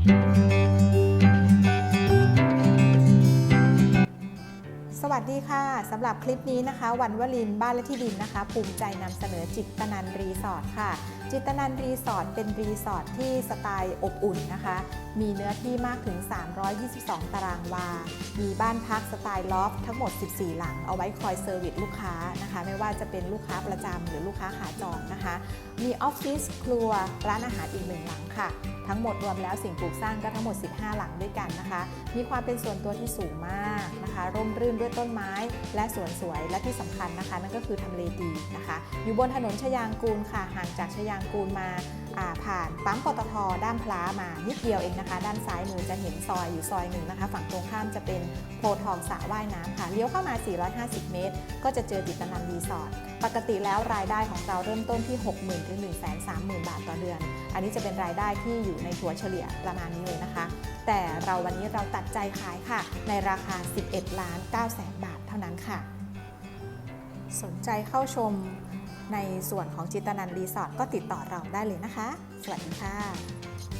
สวัสดีค่ะสำหรับคลิปนี้นะคะ วันวลินบ้านและที่ดินนะคะ ภูมิใจนำเสนอจิตตนันรีสอร์ทค่ะ จิตนันรีสอร์ทเป็นรีสอร์ทที่สไตล์อบอุ่นนะคะ มีเนื้อที่มากถึง 322 ตารางวา มีบ้านพักสไตล์ลอฟทั้งหมด 14 หลัง เอาไว้คอยเซอร์วิสลูกค้านะคะ ไม่ว่าจะเป็นลูกค้าประจำหรือลูกค้าขาจรนะคะ มีออฟฟิศครัว ร้านอาหารอีกหนึ่งหลังค่ะ ทั้งหมดรวมแล้วสิ่งปลูกสร้างก็ทั้งหมด 15 หลังด้วยกันนะคะ มีความเป็นส่วนตัวที่สูงมากนะคะ ร่มรื่นด้วยต้นไม้ และสวนสวย และที่สำคัญนะคะ นั่นก็คือทำเลดีนะคะ อยู่บนถนนชยางกูลค่ะ ห่างจากชยางกูลมาผ่านปั๊มปตทด้านพลามานิดเดียวเองนะคะ ด้านซ้ายมือจะเห็นซอยอยู่ซอยหนึ่งนะคะ ฝั่งตรงข้ามจะเป็นโพทองสระว่ายน้ำค่ะเลี้ยวเข้ามา 450 เมตร ก็จะเจอติดตนันรีสอร์ทปกติแล้วรายได้ของเราเริ่มต้นที่ 60,000ถึง130,000 บาทต่อเดือน อันนี้จะเป็นรายได้ที่อยู่ในถัวเฉลี่ยประมาณนี้เลยนะคะ แต่เราวันนี้เราตัดใจขายค่ะ ในราคา 11ล้าน9แสนบาทเท่านั้นค่ะ สนใจเข้าชม ในส่วนของจิตนันรีสอร์ทก็ติดต่อเราได้เลยนะคะ สวัสดีค่ะ